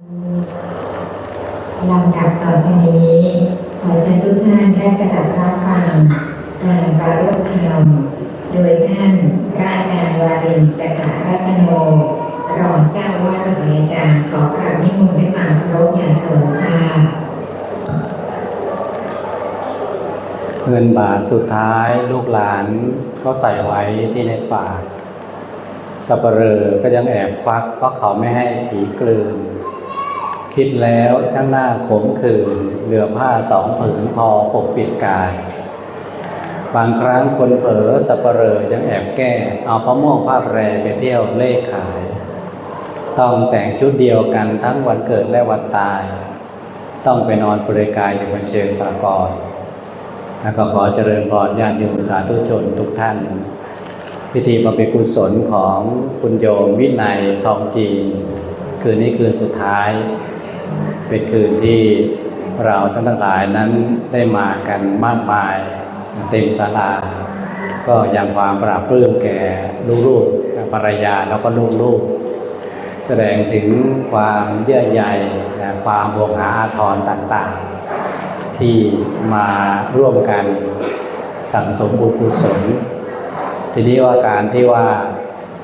ลำดับต่อจากนี้ ขอเชิญทุกท่านได้สดับรับฟังการปรารภธรรมโดยท่านพระอาจารย์วารินจักรรัตโนรองเจ้าวาดวัดอาจารย์ขอกราบนิมนต์ด้วยความเคารพอย่างสูงค่ะเงินบาทสุดท้ายลูกหลานก็ใส่ไว้ที่ในปากสับเปลอก็ยังแอบควักเพราะเขาไม่ให้ผีกลืน คิดแล้วทั้งหน้าขมขื่นเหลือผ้าสองผืนพอปกปิดกาย บางครั้งคนเผลอสับเปลอยังแอบแก้ เอาพระม่วงผ้าแพรไปเที่ยวเล่ขาย ต้องแต่งชุดเดียวกันทั้งวันเกิดและวันตาย ต้องไปนอนบริกายอยู่บนเชิงตะกอนแล้วก็ขอเจริญพรญาติโยมสาธุชนทุกท่าน พิธีบำเพ็ญกุศลของคุณโยมวินัยทองจีน คืนนี้คืนสุดท้าย เป็นคืนที่เราทั้งทั้งหลายนั้นได้มากันมากมายเต็มศาลา ก็ยังความปราบปลื้มแก่ลูกๆภรรยาแล้วก็ลูกๆ แสดงถึงความเยื่อใยความบวงหาอาทรต่างๆ ที่มาร่วมกันสั่งสมบุญกุศลทีนี้ว่าการที่ว่า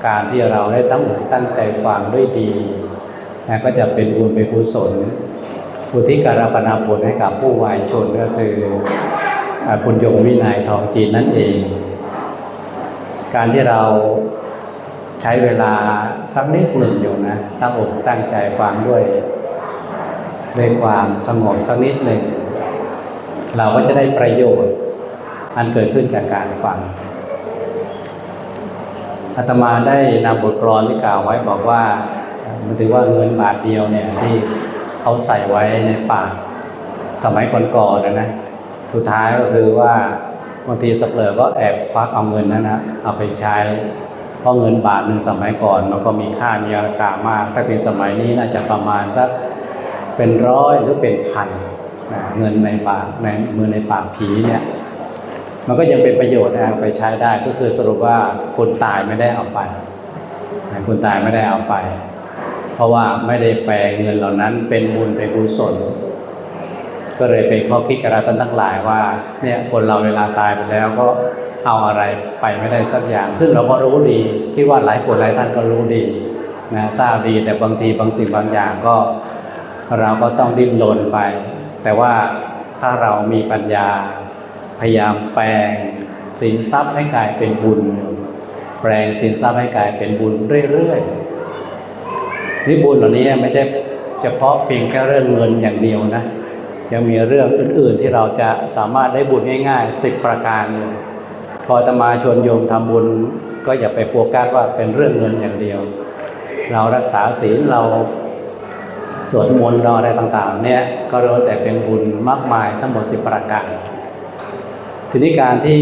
การที่เราได้ตั้งอกตั้งใจฟังด้วยดีนะก็จะเป็นบุญเป็นกุศล อุทิศการปนาผลให้กับผู้วายชนก็คือคุณยมวินัยทองจีนนั่นเอง การที่เราใช้เวลาสักนิดหนึ่งอยู่นะ ตั้งอกตั้งใจฟังด้วยด้วยความสงบสักนิดหนึ่ง เราก็จะได้ประโยชน์ อันเกิดขึ้นจากการฟังอาตมาได้นำบทกลอนที่กล่าวไว้บอกว่ามันถือว่าเงินบาทเดียวเนี่ยที่ เขาใส่ไว้ในปากสมัยก่อนๆนะนะสุดท้ายก็คือว่าบางทีสเปลอก็แอบควักเอาเงินนั้นนะเอาไปใช้ เพราะเงินบาทหนึ่งสมัยก่อนมันก็มีค่ามีราคามาก ถ้าเป็นสมัยนี้น่าจะประมาณสักเป็นร้อยหรือเป็นพันนะเงินในปากในมือในปากผีเนี่ยมันก็ยังเป็นประโยชน์นะไปใช้ได้ก็คือสรุปว่าคนตายไม่ได้เอาไปคนตายไม่ได้เอาไป เพราะว่าไม่ได้แปลเงินเหล่านั้นเป็นบุญเป็นกุศลก็เลยเป็นข้อคิดกับเราท่านทั้งหลายว่าเนี่ยคนเราเวลาตายไปแล้วก็เอาอะไรไปไม่ได้สักอย่าง ซึ่งเราก็รู้ดีคิดว่าหลายคนหลายท่านก็รู้ดีนะทราบดีแต่บางทีบางสิ่งบางอย่างก็ เราก็ต้องดิ้นรนไป แต่ว่าถ้าเรามีปัญญา พยายามแปลงสินทรัพย์ให้กลายเป็นบุญ แปลงสินทรัพย์ให้กลายเป็นบุญเรื่อยๆ นี่บุญเหล่านี้ไม่ใช่เฉพาะเพียงแค่เรื่องเงินอย่างเดียวนะ ยังมีเรื่องอื่น ๆที่เราจะสามารถได้บุญง่ายๆสิบประการอยู่พอตมาชวนโยมทำบุญก็อย่าไปโฟกัสว่าเป็นเรื่องเงินอย่างเดียว เรารักษาศีลเราสวดมนต์เราอะไรต่างๆ เนี่ยก็รู้แต่เป็นบุญมากมายทั้งหมดสิบประการทีนี้การที่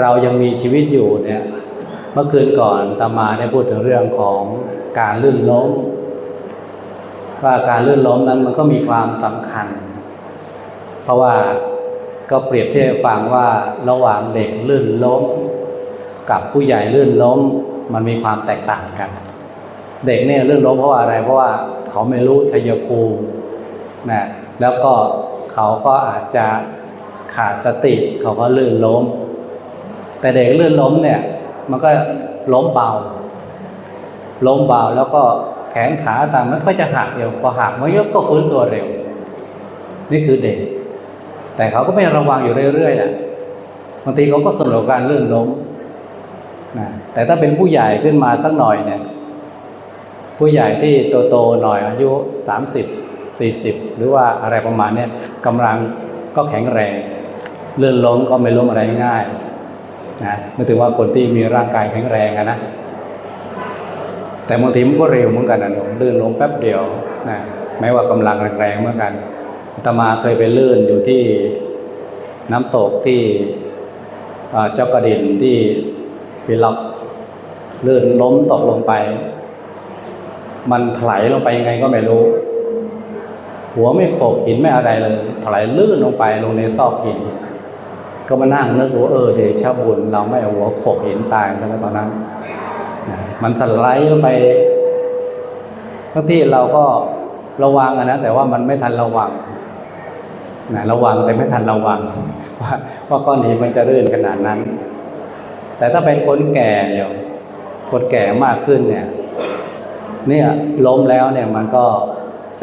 เรายังมีชีวิตอยู่เนี่ยเมื่อคืนก่อนตามาได้พูดถึงเรื่องของ การลื่นล้ม ว่าการลื่นล้มนั้นมันก็มีความสำคัญ เพราะว่าก็เปรียบเทียบฟังว่าระหว่างเด็กลื่นล้ม กับผู้ใหญ่ลื่นล้ม มันมีความแตกต่างกัน เด็กเนี่ยลื่นล้มเพราะอะไร เพราะว่าเขาไม่รู้ชัยภูมินะแล้วก็เขาก็อาจจะขาดสติเขาก็ลื่นล้ม แต่เด็กลื่นล้มเนี่ย มันก็ล้มเบา ล้มเบาแล้วก็แขนขาต่างมันก็จะหักเร็วพอหักมันก็ฟื้นตัวเร็ว นี่คือเด็ก แต่เขาก็ไม่ระวังอยู่เรื่อยๆอะบางทีเขาก็สนุกกับการลื่นล้มนะแต่ถ้าเป็นผู้ใหญ่ขึ้นมาสักหน่อยเนี่ย ผู้ใหญ่ที่โตๆหน่อยอายุสามสิบสี่สิบหรือว่าอะไรประมาณเนี้ยกำลังก็แข็งแรงลื่นล้มก็ไม่ล้มอะไรง่ายนะไม่ถึงว่าคนที่มีร่างกายแข็งแรงนะ แต่บางทีมันก็เร็วเหมือนกันนะหนูลื่นลงแป๊บเดียวนะแม้ว่ากำลังแรงๆเหมือนกันตมาเคยไปลื่นอยู่ที่น้ำตกที่เจ้ากระดินที่พิล็อกลื่นล้มตกลงไป มันถลายลงไปยังไงก็ไม่รู้ หัวไม่โขกหินไม่อะไรเลยถลายลื่นลงไปลงในซอกหิน ก็มานั่งนึกว่าเออเดชบุญเราไม่เอาหัวโขกหินตายใช่ไหมตอนนั้น มันสไลด์ลงไปบางที่เราก็ระวังนะแต่ว่ามันไม่ทันระวังนะระวังแต่ไม่ทันระวัง ว่าว่าก้อนหินมันจะเรื่อนขนาดนั้น แต่ถ้าเป็นคนแก่เนี่ยคนแก่มากขึ้นเนี่ย เนี่ยล้มแล้วเนี่ยมันก็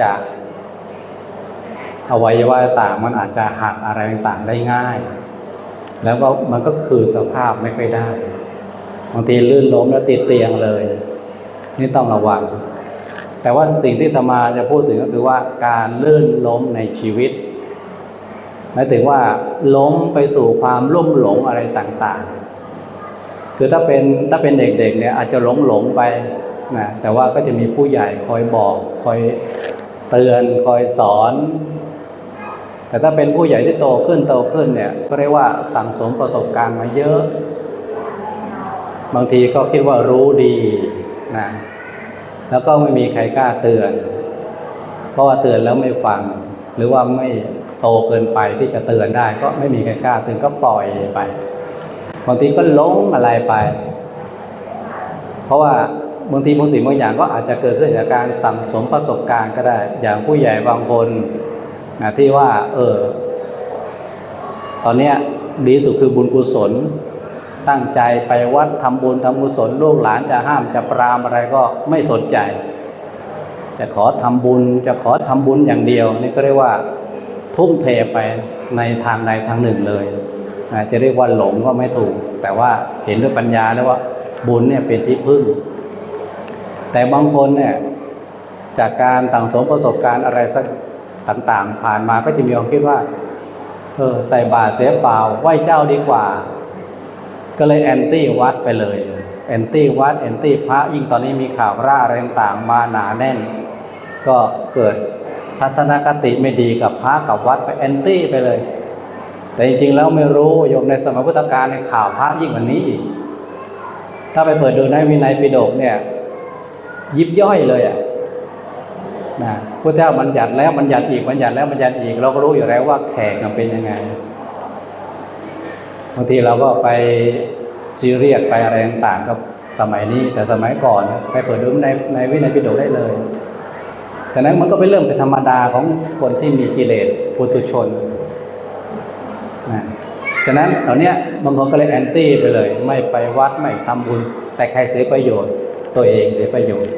จะอวัยวะต่างมันอาจจะหักอะไรต่างได้ง่าย แล้วก็มันก็คือสภาพไม่ค่อยได้ บางทีลื่นล้มแล้วติดเตียงเลย นี่ต้องระวัง แต่ว่าสิ่งที่ธรรมาจะพูดถึงก็คือว่าการลื่นล้มในชีวิตหมายถึงว่าล้มไปสู่ความลุ่มหลงอะไรต่างๆ คือถ้าเป็นถ้าเป็นเด็กๆเนี่ยอาจจะหลงหลงไปนะแต่ว่าก็จะมีผู้ใหญ่คอยบอกคอยเตือนคอยสอน แต่ถ้าเป็นผู้ใหญ่ที่โตขึ้นโตขึ้นเนี่ยก็เรียกว่าสั่งสมประสบการณ์มาเยอะ บางทีก็คิดว่ารู้ดีนะแล้วก็ไม่มีใครกล้าเตือน เพราะว่าเตือนแล้วไม่ฟัง หรือว่าไม่โตเกินไปที่จะเตือนได้ ก็ไม่มีใครกล้าเตือนก็ปล่อยไปบางทีก็หลงอะไรไป เพราะว่าบางทีบางสิ่งบางอย่างก็อาจจะเกิดขึ้นจากการสั่งสมประสบการณ์ก็ได้ อย่างผู้ใหญ่บางคนนะที่ว่า เออ ตอนเนี้ยดีสุดคือบุญกุศล ตั้งใจไปวัดทำบุญทำกุศลลูกหลานจะห้ามจะปรามอะไรก็ไม่สนใจ จะขอทำบุญจะขอทำบุญอย่างเดียว นี่ก็เรียกว่าทุ่มเทไปในทางใดทางหนึ่งเลยจจะเรียกว่าหลงก็ไม่ถูก แต่ว่าเห็นด้วยปัญญาแล้วว่าบุญเนี่ยเป็นที่พึ่ง แต่บางคนเนี่ยจากการสั่งสมประสบการณ์อะไรสักต่างๆ ผ่านมาก็จะมีความคิดว่าเออใส่บาตรเสียเปล่าไหว้เจ้าดีกว่า ก็เลยแอนตี้วัดไปเลยแอนตี้วัดแอนตี้พระยิ่งตอนนี้มีข่าวร่าอะไรต่างมาหนาแน่น ก็เกิดทัศนคติไม่ดีกับพระกับวัดไปแอนตี้ไปเลย แต่จริงๆแล้วไม่รู้โยมในสมัยพุทธกาลในข่าวพระยิ่งกว่านี้อีกถ้าไปเปิดดูในวินัยปิฎกเนี่ย ยิบย่อยเลยอะนะพระเจ้าบัญญัติแล้วบัญญัติอีกบัญญัติแล้วบัญญัติอีกเราก็รู้อยู่แล้วว่าแขกมันเป็นยังไง บางทีเราก็ไปซีเรียสไปอะไรต่างๆกับสมัยนี้ แต่สมัยก่อนไปเปิดดูในในวินัยปิฎกได้เลยฉะนั้นมันก็เป็นเรื่องเป็นธรรมดาของคนที่มีกิเลสปุถุชนนะฉะนั้นเหล่านี้บางคนก็เลยแอนตี้ไปเลย ไม่ไปวัดไม่ทำบุญ แต่ใครเสียประโยชน์ ตัวเองเสียประโยชน์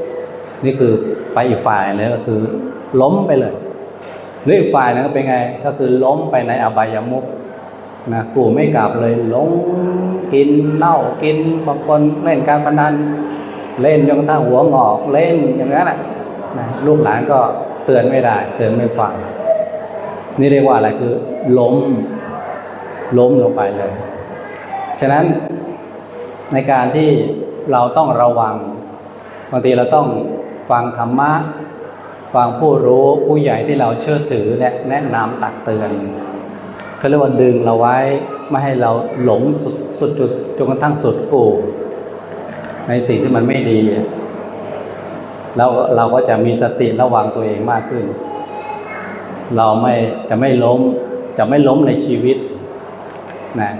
นี่คือไปอีกฝ่ายเลยก็คือล้มไปเลยหรืออีกฝ่ายนึงก็เป็นไง ก็คือล้มไปในอบายมุข นะกูไม่กลับเลยหลงกินเหล้ากินบางคนเล่นการพนันเล่นจนกระทั่งหัวงอกเล่นอย่างนั้นแหละนะลูกหลานก็เตือนไม่ได้ เตือนไม่ฟังนี่เรียกว่าอะไรคือ ล้ม ล้มลงไปเลย ฉะนั้นในการที่เราต้องระวังบางทีเราต้องฟังธรรมะฟังผู้รู้ผู้ใหญ่ที่เราเชื่อถือและแนะนำตักเตือน เขาเรียกว่าดึงเราไว้ไม่ให้เราหลงสุดสุดจุดจนกระทั่งสุดกูในสิ่งที่มันไม่ดี แล้วเราก็จะมีสติระวังตัวเองมากขึ้น เราไม่จะไม่ล้ม จะไม่ล้มในชีวิตนะ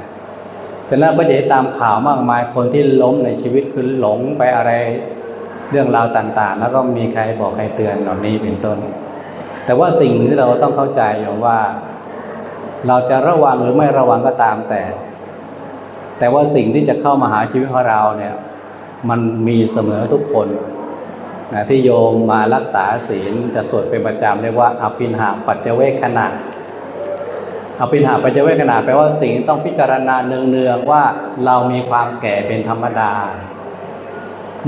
เสร็จแล้วก็จะเห็นตามข่าวมากมายคนที่ล้มในชีวิตคือหลงไปอะไรเรื่องราวต่าง ๆ แล้วก็มีใครบอกใครเตือนเหล่านี้เป็นต้น แต่ว่าสิ่งที่เราต้องเข้าใจอย่างว่า เราจะระวังหรือไม่ระวังก็ตามแต่ แต่ว่าสิ่งที่จะเข้ามาหาชีวิตของเราเนี่ย มันมีเสมอทุกคนนะที่โยมมารักษาศีลจะสวดเป็นประจำเรียกว่าอภินหาปัจเจเวคขณะอภินหาปัจเจเวคขณะแปลว่าสิ่งต้องพิจารณาเนืองๆว่าเรามีความแก่เป็นธรรมดา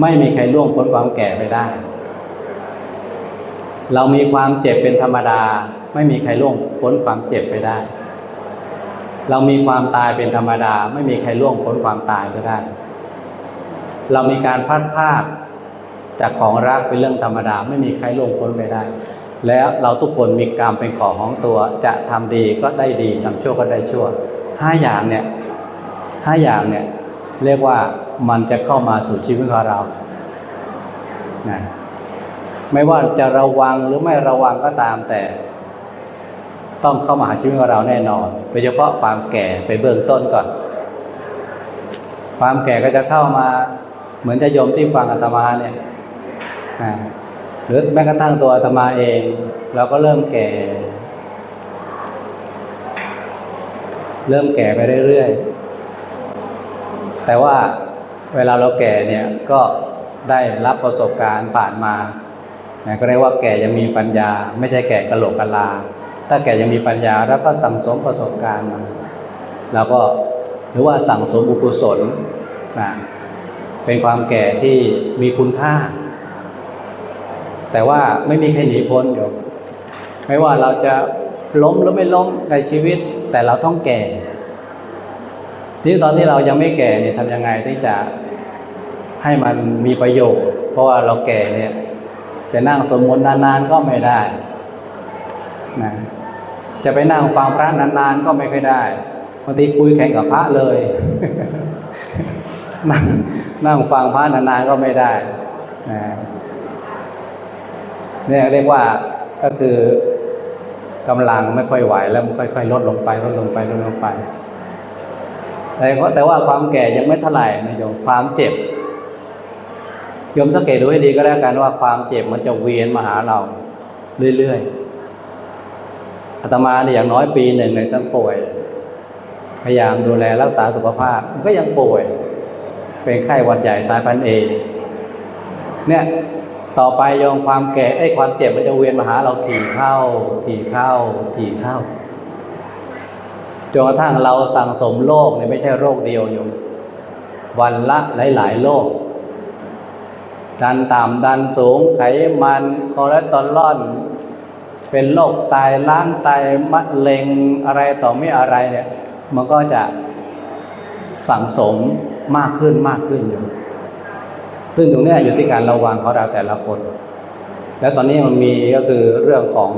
ไม่มีใครล่วงพ้นความแก่ไปได้ เรามีความเจ็บเป็นธรรมดา ไม่มีใครล่วงพ้นความเจ็บไปได้ เรามีความตายเป็นธรรมดา ไม่มีใครล่วงพ้นความตายไปได้ เรามีการพลาดพลาดจากของรักเป็นเรื่องธรรมดา ไม่มีใครล่วงพ้นไปได้ แล้วเราทุกคนมีกรรมเป็นของของตัว จะทำดีก็ได้ดีทำชั่วก็ได้ชั่วห้าอย่างเนี่ยห้าอย่างเนี่ยเรียกว่ามันจะเข้ามาสู่ชีวิตของเรานะไม่ว่าจะระวังหรือไม่ระวังก็ตามแต่ ต้องเข้ามาหาชีวิตของเราแน่นอนโดยเฉพาะความแก่ไปเบื้องต้นก่อน ความแก่ก็จะเข้ามาเหมือนจะโยมที่ฟังอาตมาเนี่ยหรือแม้กระทั่งตัวอาตมาเอง เราก็เริ่มแก่ เริ่มแก่ไปเรื่อยๆ แต่ว่าเวลาเราแก่เนี่ยก็ได้รับประสบการณ์ผ่านมาก็เรียกว่าแก่ยังมีปัญญา ไม่ใช่แก่กระโหลกกะลา ถ้าแกยังมีปัญญาแล้วก็สั่งสมประสบการณ์มาเราก็หรือว่าสั่งสมบุญกุศลนะเป็นความแก่ที่มีคุณค่า แต่ว่าไม่มีใครหนีพ้นอยู่ไม่ว่าเราจะล้มหรือไม่ล้มในชีวิต แต่เราต้องแก่ที่ตอนที่เรายังไม่แก่เนี่ยทำยังไงที่จะให้มันมีประโยชน์ เพราะว่าเราแก่เนี่ยจะนั่งสวดมต์นานๆก็ไม่ได้นะ จะไปนั่งฟังพระนานๆก็ไม่ค่อยได้บางทีคุยแข่งกับพระเลยนั่งนั่งฟังพระนานๆก็ไม่ได้นะเนี่ยเรียกว่าก็คือกำลังไม่ค่อยไหวแล้วมันค่อยๆลดลงไปลดลงไปลดลงไป แต่ก็แต่ว่าความแก่ยังไม่เท่าไหร่นะโยมความเจ็บโยมสังเกตดูให้ดีก็แล้วกันว่าความเจ็บมันจะเวียนมาหาเราเรื่อยๆ อาตมาเนี่ยอย่างน้อยปีหนึ่งเนี่ยต้องป่วย พยายามดูแลรักษาสุขภาพมันก็ยังป่วย เป็นไข้หวัดใหญ่สายพันธุ์เอเนี่ยต่อไปโยมความแก่ไอ้ความเจ็บมันจะเวียนมาหาเราถี่เข้าถี่เข้าถี่เข้าจนกระทั่งเราสั่งสมโรคเนี่ยไม่ใช่โรคเดียวโยมวันละหลายๆโรคดันต่ำดันสูงไขมันคอเลสเตอรอล เป็นโรคไตล้างไตมะเร็งอะไรต่อไม่อะไรเนี่ย มันก็จะสั่งสมมากขึ้นมากขึ้นอยู่ ซึ่งตรงนี้อยู่ที่การระวังของเราแต่ละคน แล้วตอนนี้มันมีก็คือเรื่องของ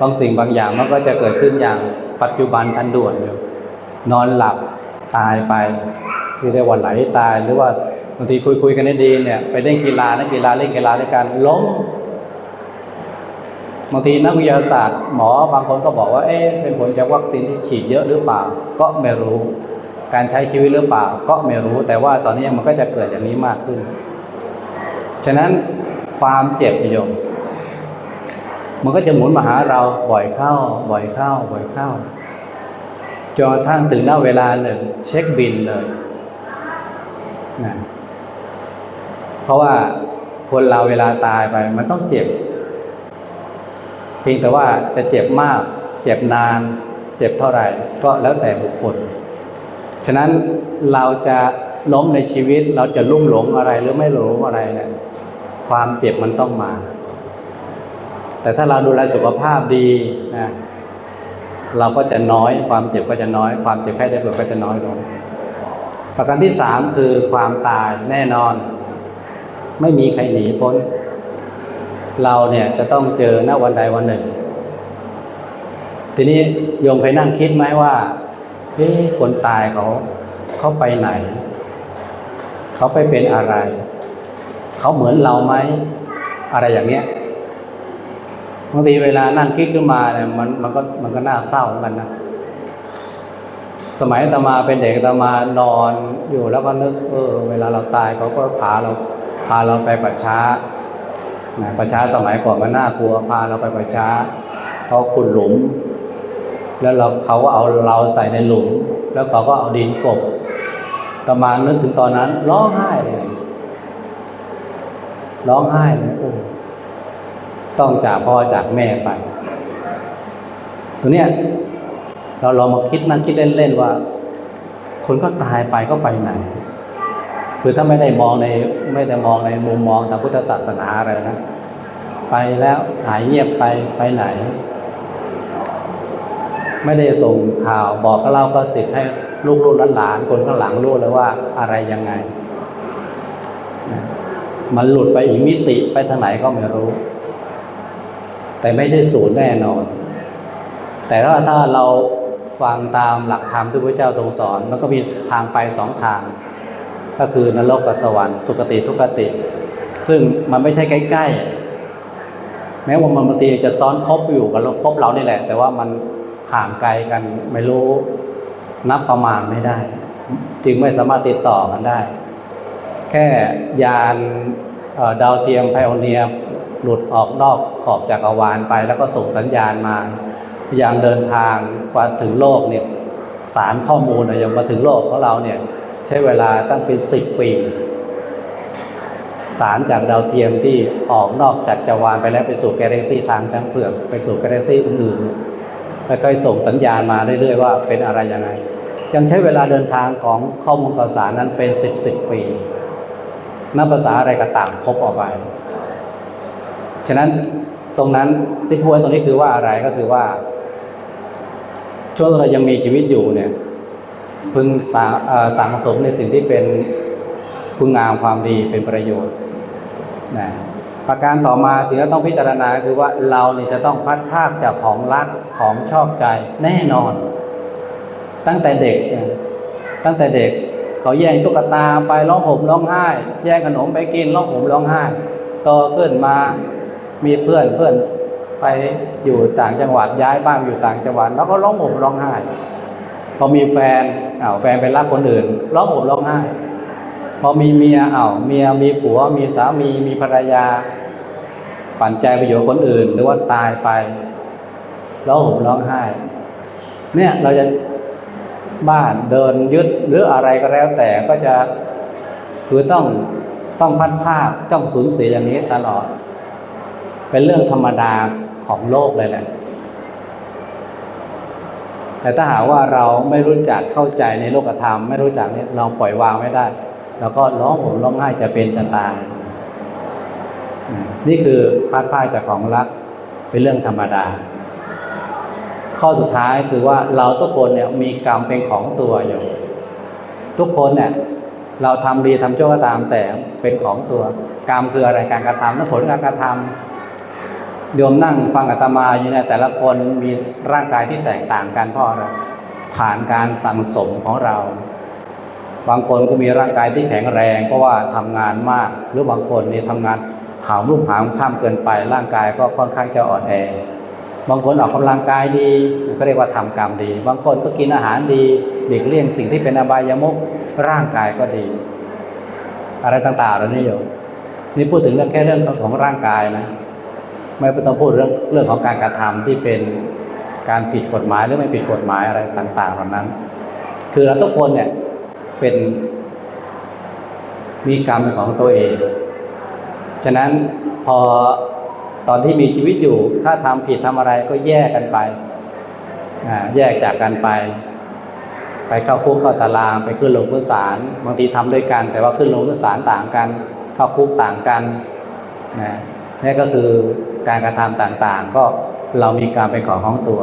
บางสิ่งบางอย่างมันก็จะเกิดขึ้นอย่างปัจจุบันทันด่วนอยู่ นอนหลับตายไป ที่เรียกว่าไหลตายหรือว่าบางทีคุยคุยๆกันได้ดีเนี่ย ไปเล่นกีฬานักกีฬาเล่นกีฬาด้วยกันล้ม บางทีนักวิทยาศาสตร์หมอบางคนก็บอกว่าเอ๊ะเป็นผลจากวัคซีนที่ฉีดเยอะหรือเปล่าก็ไม่รู้ การใช้ชีวิตหรือเปล่าก็ไม่รู้ แต่ว่าตอนนี้มันก็จะเกิดอย่างนี้มากขึ้น ฉะนั้นความเจ็บโยมมันก็จะหมุนมาหาเราบ่อยเข้า บ่อยเข้า บ่อยเข้าจนกระทั่งถึงหน้าเวลาหนึ่งเช็คบินเลยนะเพราะว่าคนเราเวลาตายไปมันต้องเจ็บ เพียงแต่ว่าจะเจ็บมาก เจ็บนาน เจ็บเท่าไหร่ ก็แล้วแต่บุคคล ฉะนั้นเราจะล้มในชีวิตเราจะลุ่มหลงอะไรหรือไม่หลงอะไรเนี่ยความเจ็บมันต้องมา แต่ถ้าเราดูแลสุขภาพดีนะเราก็จะน้อยความเจ็บก็จะน้อย ความเจ็บแค่ได้ป่วยก็จะน้อยลง ประการที่สามคือความตายแน่นอน ไม่มีใครหนีพ้น เราเนี่ยจะต้องเจอหน้าวันใดวันหนึ่ง ทีนี้โยมเคยนั่งคิดไหมว่าเฮ้ยคนตายเขาเขาไปไหน เขาไปเป็นอะไร เขาเหมือนเราไหมอะไรอย่างเนี้ยบางทีเวลานั่งคิดขึ้นมาเนี่ยมันมันก็มันก็น่าเศร้าเหมือนกันนะสมัยตมาเป็นเด็กตมานอนอยู่แล้วก็นึกเออ เวลาเราตายเขาก็พาเราพาเราไปประช้า นะประช้าสมัยก่อนมันน่ากลัวพาเราไปประช้าเขาขุดหลุม แล้วเราเขาก็เอาเราใส่ในหลุม แล้วเขาก็เอาดินกบตมานึกถึงตอนนั้น ร้องไห้เลยร้องไห้เลยโอ้ต้องจากพ่อจากแม่ไปตัวเนี้ยเราลองมาคิดนั่งคิดเล่นๆว่า คนก็ตายไปก็ไปไหน คือถ้าไม่ได้มองในไม่ได้มองในมุมมองทางพุทธศาสนาอะไรนะ ไปแล้วหายเงียบไปไปไหน ไม่ได้ส่งข่าวบอกก็เล่าก็สิทธิ์ให้ลูกๆหลานคนข้างหลังรู้เลยว่าอะไรยังไง มันหลุดไปอีกมิติไปทางไหนก็ไม่รู้ แต่ไม่ใช่ศูนย์แน่นอน แต่ถ้าถ้าเราฟังตามหลักธรรมที่พระเจ้าทรงสอนมันก็มีทางไปสองทาง ก็คือนรกกับสวรรค์สุคติทุกติ ซึ่งมันไม่ใช่ใกล้ๆ แม้ว่ามันบางทีจะซ้อนคบอยู่กับคบเรานี่แหละ แต่ว่ามันห่างไกลกันไม่รู้นับประมาณไม่ได้ จึงไม่สามารถติดต่อกันได้ แค่ยานดาวเทียมไพโอเนียหลุดออกนอกขอบจักรวาลไป แล้วก็ส่งสัญญาณมาพยายามเดินทางกว่าถึงโลกเนี่ยสารข้อมูลนะยังมาถึงโลกของเราเนี่ย ช้เวลาตั้งเป็นสิบปี สารจากดาวเทียมที่ออกนอกจากจักรวาลไปแล้วไปสู่กาแล็กซี่ทางช้างเผือกไปสู่กาแล็กซี่อื่นๆแล้วก็ส่งสัญญาณมาเรื่อยๆว่าเป็นอะไรยังไง ยังใช้เวลาเดินทางของข้อมูลข่าวสารนั้นเป็นสิบสิบปีนับภาษาอะไรก็ต่างพบออกไป ฉะนั้นตรงนั้นที่พูดตรงนี้คือว่าอะไรก็คือว่าช่วงเรายังมีชีวิตอยู่เนี่ย พึงสาเอ่อสังสมในสิ่งที่เป็นคุณงามความดีเป็นประโยชน์นะประการต่อมาสิ่งที่ต้องพิจารณาคือว่าเราเนี่ยจะต้องพัดพรากจากของรักของชอบใจแน่นอน ตั้งแต่เด็ก ตั้งแต่เด็กเขาแย่งตุ๊กตาไปร้องห่มร้องไห้ แย่งขนมไปกินร้องห่มร้องไห้โตขึ้นมามีเพื่อนเพื่อนไปอยู่ต่างจังหวัดย้ายบ้านอยู่ต่างจังหวัด แล้วก็ร้องห่มร้องไห้ พอมีแฟนอ้าวแฟนไปรักคนอื่นร้องห่มร้องไห้พอมีเมียอ้าวเมียมีผัว มีสามีมีภรรยาปั่นใจไปอยู่คนอื่น หรือว่าตายไปร้องห่มร้องไห้ เนี่ยเราจะบ้านเดินยึดหรืออะไรก็แล้วแต่ก็จะคือต้องต้องพัดภาคต้องสูญเสียอย่างนี้ตลอด เป็นเรื่องธรรมดาของโลกเลยแหละ แต่ถ้าหากว่าเราไม่รู้จักเข้าใจในโลกธรรม ไม่รู้จักเนี่ยเราปล่อยวางไม่ได้ แล้วก็ร้องห่มร้องไห้จะเป็นจะตายนี่คือพัดพลาดจากของรักเป็นเรื่องธรรมดา ข้อสุดท้ายคือว่าเราทุกคนเนี่ยมีกรรมเป็นของตัวอยู่ ทุกคนเนี่ยเราทำดีทำชั่วก็ตามแต่เป็นของตัว กรรมคืออะไรการกระทำและผลการกระทำ โยมนั่งฟังอาตมาอยู่เนี่ยแต่ละคนมีร่างกายที่แตกต่างกันเพราะอะไรผ่านการสั่งสมของเรา บางคนก็มีร่างกายที่แข็งแรง เพราะว่าทำงานมาก หรือบางคนนี่ทำงานหามรุ่มหามข้ามเกินไป ร่างกายก็ค่อนข้างจะอ่อนแอบางคนออกกำลังกายดีก็เรียกว่าทำกรรมดี บางคนก็กินอาหารดีหลีกเลี่ยงสิ่งที่เป็นอบายมุขร่างกายก็ดี อะไรต่างๆเหล่านี้อยู่นี่พูดถึงเรื่องแค่เรื่องของร่างกายนะ ไม่ต้องพูดเรื่องเรื่องของการกระทำที่เป็นการผิดกฎหมายหรือไม่ผิดกฎหมายอะไรต่างๆเหล่านั้น คือเราทุกคนเนี่ยเป็นมีกรรมเป็นของตัวเอง ฉะนั้นพอตอนที่มีชีวิตอยู่ ถ้าทำผิดทำอะไรก็แยกกันไปแยกจากกันไป ไปเข้าคุกเข้าตาราง ไปขึ้นลงขึ้นศาลบางทีทำด้วยกัน แต่ว่าขึ้นลงขึ้นศาลต่างกัน เข้าคุกต่างกันนะนี่ก็คือ การกระทำต่างๆ ก็เรามีการเป็นของของตัว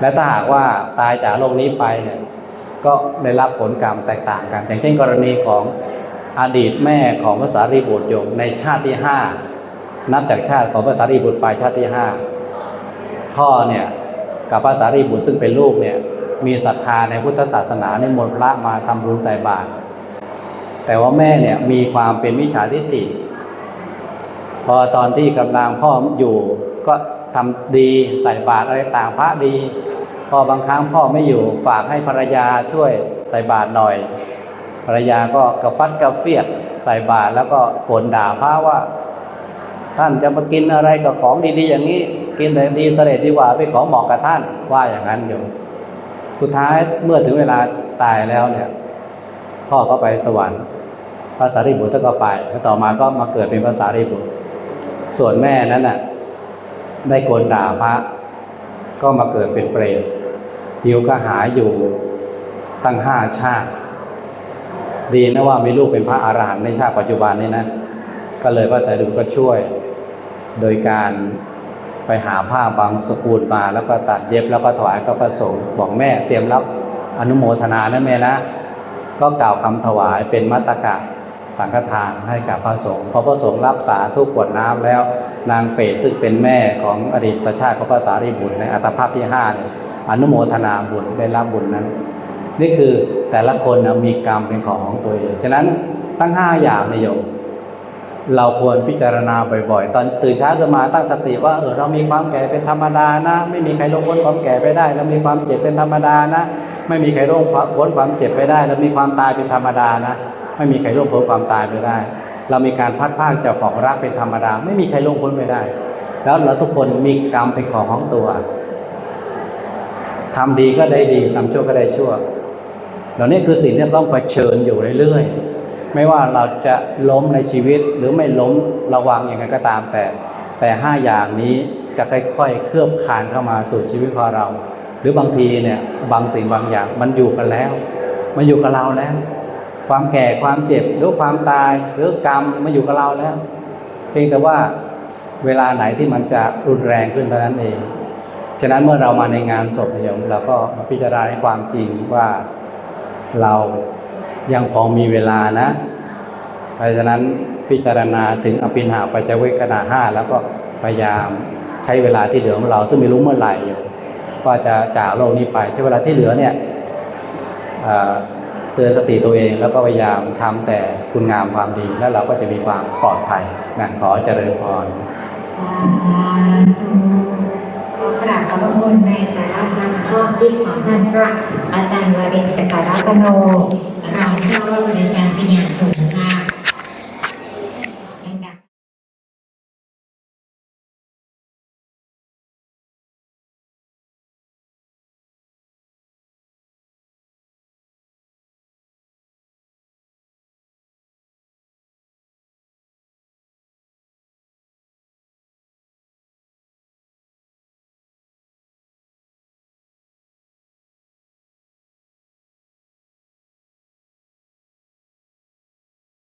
และถ้าหากว่าตายจากโลกนี้ไปเนี่ยก็ได้รับผลกรรมแตกต่างกัน อย่างเช่นกรณีของอดีตแม่ของพระสารีบุตรโยมในชาติที่ห้านับจากชาติของพระสารีบุตรไปชาติที่ห้าพ่อเนี่ยกับพระสารีบุตรซึ่งเป็นลูกเนี่ยมีศรัทธาในพุทธศาสนาในมนต์พระมาทำบุญใส่บาตรแต่ว่าแม่เนี่ยมีความเป็นมิจฉาทิฏฐิ พอตอนที่กำลังพ่ออยู่ก็ทำดีใส่บาตรอะไรต่างพระดี พอบางครั้งพ่อไม่อยู่ฝากให้ภรรยาช่วยใส่บาตรหน่อย ภรรยาก็กระฟัดกระเฟียดใส่บาตรแล้วก็โกนด่าพระว่า ท่านจะมากินอะไรกับของดีๆอย่างนี้ กินแต่ดีเสด็จดีกว่าเป็นของเหมาะกับท่านว่าอย่างนั้นอยู่ สุดท้ายเมื่อถึงเวลาตายแล้วเนี่ย พ่อก็ไปสวรรค์พระสารีบุตรก็ไปแล้วต่อมาก็มาเกิดเป็นพระสารีบุตร ส่วนแม่นั้นน่ะ ได้โกนด่าพระ ก็มาเกิดเป็นเปรตหิวก็หายอยู่ตั้งห้าชาติ ดีนะว่ามีลูกเป็นพระอรหันต์ในชาติปัจจุบันนี้นะ ก็เลยพระสารีบุก็ช่วย โดยการไปหาผ้าบางสกุลมา แล้วก็ตัดเย็บแล้วก็ถวายกับพระสงฆ์บอกแม่เตรียมรับอนุโมทนานะแม่นะ ก็กล่าวคำถวายเป็นมัตตกะ สังฆทานให้กับพระสงฆ์พอพระสงฆ์รับสาธุกขวดน้ำแล้ว นางเปรตซึ่งเป็นแม่ของอดีตชาติของพระสารีบุตรในอัตภาพที่ห้าอนุโมทนาบุญได้รับบุญนั้น นี่คือแต่ละคนนะมีกรรมเป็นของของตัวเองฉะนั้นตั้งห้าอย่างนโยมเราควรพิจารณาบ่อยๆ ตอนตื่นเช้าขึ้นมาตั้งสติว่าเออเรามีความแก่เป็นธรรมดานะ ไม่มีใครล่วงพ้นความแก่ไปได้เรามีความเจ็บเป็นธรรมดานะ ไม่มีใครล่วงพ้นความเจ็บไปได้เรามีความตายเป็นธรรมดานะ ไม่มีใครล่วงพ้นความตายไปได้ เรามีการพัดพากจากของรักเป็นธรรมดา ไม่มีใครล่วงพ้นไปได้ แล้วเราทุกคนมีกรรมเป็นของของตัวทำดีก็ได้ดีทำชั่วก็ได้ชั่วเหล่านี้คือสิ่งที่ต้องเผชิญอยู่เรื่อยๆ ไม่ว่าเราจะล้มในชีวิตหรือไม่ล้มระวังอย่างไรก็ตามแต่ แต่ห้าอย่างนี้จะค่อยๆ เคลือบคลานเข้ามาสู่ชีวิตของเรา หรือบางทีเนี่ยบางสิ่งบางอย่างมันอยู่กันแล้ว มันอยู่กับเราแล้ว ความแก่ความเจ็บหรือความตายหรือกรรมมาอยู่กับเราแล้วเพียงแต่ว่าเวลาไหนที่มันจะรุนแรงขึ้นเท่านั้นเอง ฉะนั้นเมื่อเรามาในงานศพเนี่ยเราก็มาพิจารณาในความจริงว่าเรายังพอมีเวลานะ เพราะฉะนั้นพิจารณาถึงอภินหาปัจจเวกขณะห้าแล้วก็พยายามใช้เวลาที่เหลือของเราซึ่งไม่รู้เมื่อไหร่อยู่ว่าจะจากโลกนี้ไปใช้เวลาที่เหลือเนี่ย เตือนสติตัวเองแล้วก็พยายามทำแต่คุณงามความดี แล้วเราก็จะมีความปลอดภัยนะขอเจริญพรสาธุขอกราบขอบพระคุณในสาระธรรมข้อคิดของท่านพระอาจารย์วรินจักรรัตโนรองเจ้าว่าการอาจารย์ปัญญาสุ